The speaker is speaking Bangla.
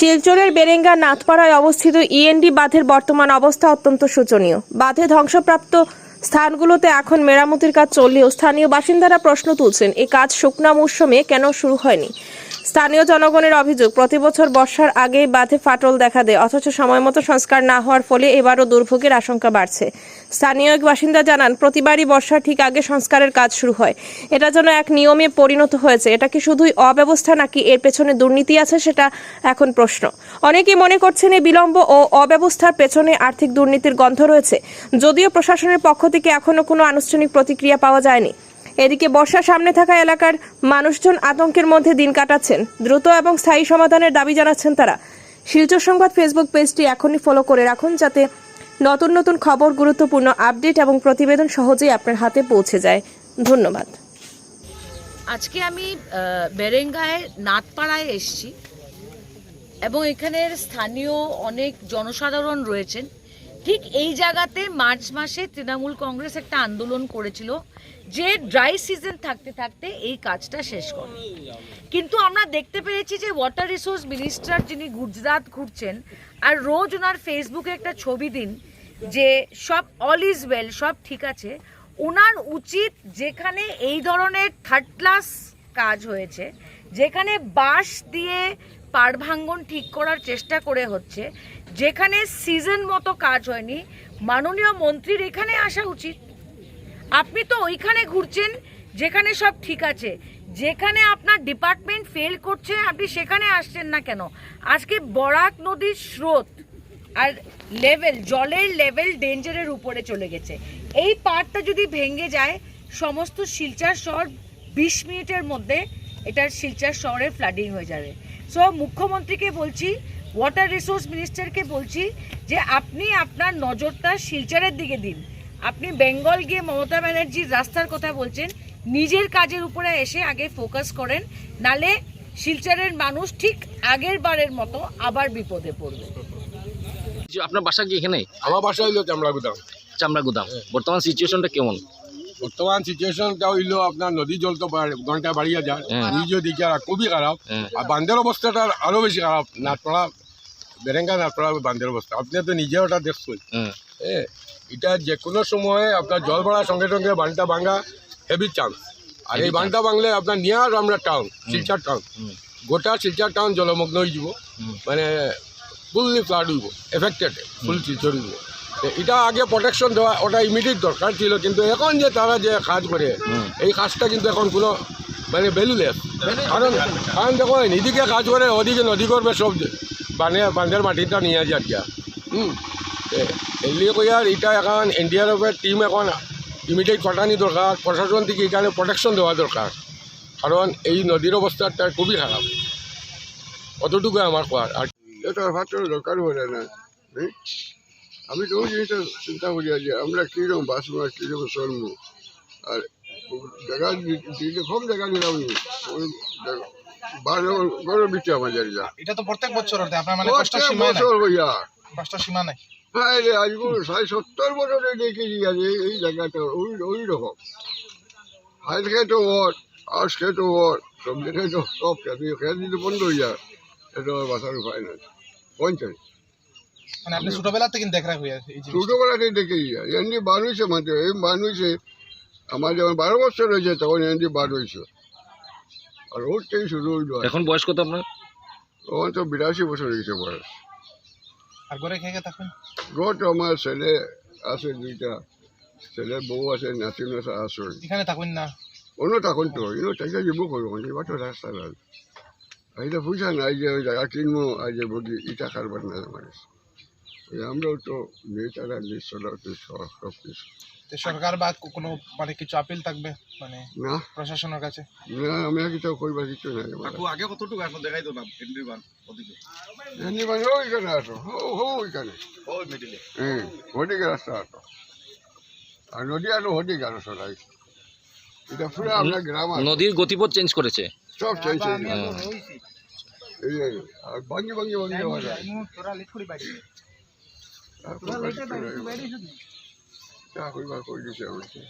শিলচরের বেরেঙ্গা নাথপাড়ায় অবস্থিত ইএনডি বাঁধের বর্তমান অবস্থা অত্যন্ত শোচনীয়। বাঁধে ধ্বংসপ্রাপ্ত স্থানগুলোতে এখন মেরামতির কাজ চললেও স্থানীয় বাসিন্দারা প্রশ্ন তুলছেন, এ কাজ শুকনা মৌসুমে কেন শুরু হয়নি? স্থানীয় জনগণের অভিযোগ, প্রতি বছর বর্ষার আগেই বাঁধে ফাটল দেখা দেয়, অথচ সময় মতো সংস্কার না হওয়ার ফলে এবারও দুর্ভোগের আশঙ্কা বাড়ছে। স্থানীয় এক বাসিন্দা জানান, প্রতিবারই বর্ষার ঠিক আগে সংস্কারের কাজ শুরু হয়। এটা যেন এক নিয়মে পরিণত হয়েছে, এটা কি শুধুই অব্যবস্থা নাকি এর পেছনে দুর্নীতি আছে সেটা এখন প্রশ্ন। অনেকেই মনে করছেন এই বিলম্ব ও অব্যবস্থার পেছনে আর্থিক দুর্নীতির গন্ধ রয়েছে, যদিও প্রশাসনের পক্ষ থেকে এখনও কোনো আনুষ্ঠানিক প্রতিক্রিয়া পাওয়া যায়নি। এদিকে বর্ষা সামনে থাকা এলাকার মানুষজন আতঙ্কের মধ্যে দিন কাটাচ্ছেন। দ্রুত এবং স্থায়ী সমাধানের দাবি জানাচ্ছেন তারা। শিলচর সংবাদ ফেসবুক পেজটি এখনই ফলো করে রাখুন যাতে নতুন নতুন খবর, গুরুত্বপূর্ণ আপডেট এবং প্রতিবেদন সহজেই আপনার হাতে পৌঁছে যায়। ধন্যবাদ। আজকে আমি বেরেঙ্গায় নাথপাড়ায় এসেছি এবং এখানের স্থানীয় অনেক জনসাধারণ রয়েছেন। ঠিক এই জায়গাতে মার্চ মাসে তৃণমূল কংগ্রেস একটা আন্দোলন করেছিল যে ড্রাই সিজন থাকতে থাকতে এই কাজটা শেষ করে। কিন্তু আমরা দেখতে পেরেছি যে ওয়াটার রিসোর্স মিনিস্টার যিনি গুজরাট ঘুরছেন, আর রোজ ওনার ফেসবুকে একটা ছবি দিন যে সব অল ইজ ওয়েল সব ঠিক আছে। ওনার উচিত যেখানে এই ধরনের থার্ড ক্লাস কাজ হয়েছে, যেখানে বাঁশ দিয়ে পাড় ভাঙ্গন ঠিক করার চেষ্টা করে হচ্ছে। যেখানে সিজন মতো কাজ হয়নি, মাননীয় মন্ত্রীর এখানে আসা উচিত। আপনি তো ওইখানে ঘুরছেন, যেখানে সব ঠিক আছে। যেখানে আপনার ডিপার্টমেন্ট ফেল করছে, আপনি সেখানে আসছেন না কেন? আজকে বরাক নদীর স্রোত আর লেভেল জলের লেভেল ডেঞ্জারের উপরে চলে গেছে। এই পাড়টা যদি ভেঙে যায়, সমস্ত শিলচার শহর বিশ মিনিটের মধ্যে এটা শিলচার শহরে ফ্লাডিং হয়ে যাবে। সো মুখ্যমন্ত্রীকে বলছি ওয়াটার রিসোর্স মিনিস্টারকে বলছি যে আপনি আপনার নজরটা শিলচারের দিকে দিন। আপনি বেঙ্গল গিয়ে মমতা ব্যানার্জির রাস্তার কথা বলছেন নিজের কাজের উপরে এসে আগে ফোকাস করেন নালে শিলচরের মানুষ ঠিক আগের বারের মতো আবার বিপদে পড়বে। আপনার বাসা কি এখানে? আমার বাসা হইল চামড়া গুদাম। চামড়া গুদাম। বর্তমান সিচুয়েশনটা কেমন? বর্তমান সিচুয়েশনটা হইল আপনার নদী জল তো ঘণ্টা বাড়িয়ে যায়। হ্যাঁ। নিজ দিকে খুবই খারাপ। হ্যাঁ। আর বান্ধের অবস্থাটা আরও বেশি খারাপ। নাটপড়া বেরেঙ্গা নাটপড়া বান্ধের অবস্থা। আপনি তো নিজে ওটা দেখছেন। হ্যাঁ। এটা যে কোনো সময়ে আপনার জল বাড়ার সঙ্গে সঙ্গে বানটা ভাঙা হেভি চান্স আর এই বানটা ভাঙলে আপনার নিয়ার আমরা টাউন শিলচার টাউন গোটা শিলচার টাউন জলমগ্ন হয়ে যাব। মানে ফুললি ফ্লাড হইব এফেক্টেড ফুল শিলচর হইব। এটা আগে প্রোটেকশন দেওয়া ওটা ইমিডিয়েট দরকার ছিল কিন্তু এখন যে তারা যে কাজ করে এই কাজটা কিন্তু এখন কোনো মানে ভ্যালুলেস কারণ কারণ দেখো এদিকে কাজ করে ওদিকে নদী করবে সব বানে বান্ধের মাটিটা নিয়ে যায় আর হুম। এগুলি কই আর এটা এখন এনডিআরএফের টিম এখন ইমিডিয়েট কটানি দরকার প্রশাসন থেকে এখানে প্রোটেকশন দেওয়া দরকার। কারণ এই নদীর অবস্থাটা খুবই খারাপ। অতটুকু আমার কোয়ার আর এটা দরকার বলে না? আমি তো ওই জিনিসটা চিন্তা করি যে আমরা কীরকম বাঁচবো আর কীরকম চলবো আর জায়গা দিলে কম জায়গা নিলাম ওই বারো গরম আমার এটা তো প্রত্যেক বছর আপনার মানে সীমা বছর সীমা নাই? হ্যাঁ রে আজকে সাড়ে সত্তর বছরে দেখেছি আজ এই- জায়গাটা ওই ওই রকম। হাইট খেতো ওর আউস খেতো ওর সব দেখে তো সব খেতে খেতে দিতে বন্ধ হয়ে যায় এটা আর বাঁচার উপায় নাই পঞ্চাশ। মানে আপনি ছোটবেলা থেকে দেখা হয়ে আছে এই জিনিস ছোটবেলাতে এমনি বার হয়েছে মাত্র এই বার হয়েছে আমার যখন বারো বছর হয়েছে তখন এমনি বার হয়েছে। আর ওর থেকে শুরু হইল এখন বয়স কত আপনার? তখন তো বিরাশি বছর হয়েছে বয়স। আর ঘরে খেয়ে থাকুন? গত আমার ছেলে আছে দুইটা। ছেলে বউ আছে নাতি নাচা আছে। এখানে থাকুন না। অন্য তখন তো ইনো টাকা যাব করব এবার তো রাস্তা নাই এইটা বুঝা নাই যে ওই জায়গা কিনবো আর যে বলি ইটা কারবার না মানুষ আমরাও তো নেতারা নিশ্চয় সব কিছু। তো সরকার বা কোনো মানে কিছু আপিল থাকবে মানে না। প্রশাসনের কাছে? না আমি কিছু কইবার কিছু নাই আমার। আগে কতটুকু এখন দেখাই তো না হেনরি বান ওদিকে। এমনি মানে ওইখানে আসো হো হো ওইখানে। ওই মিডিলে হুম ওদিকে রাস্তা আসো। আর নদী আরও ওদিকে আরও সরাই এটা পুরো আপনার গ্রাম নদীর গতিপথ চেঞ্জ করেছে। সব চেঞ্জ হ্যাঁ। এই এই, আর ভাঙ্গি ভাঙ্গি ভাঙ্গি হওয়া কইবার কই দিছে আমাকে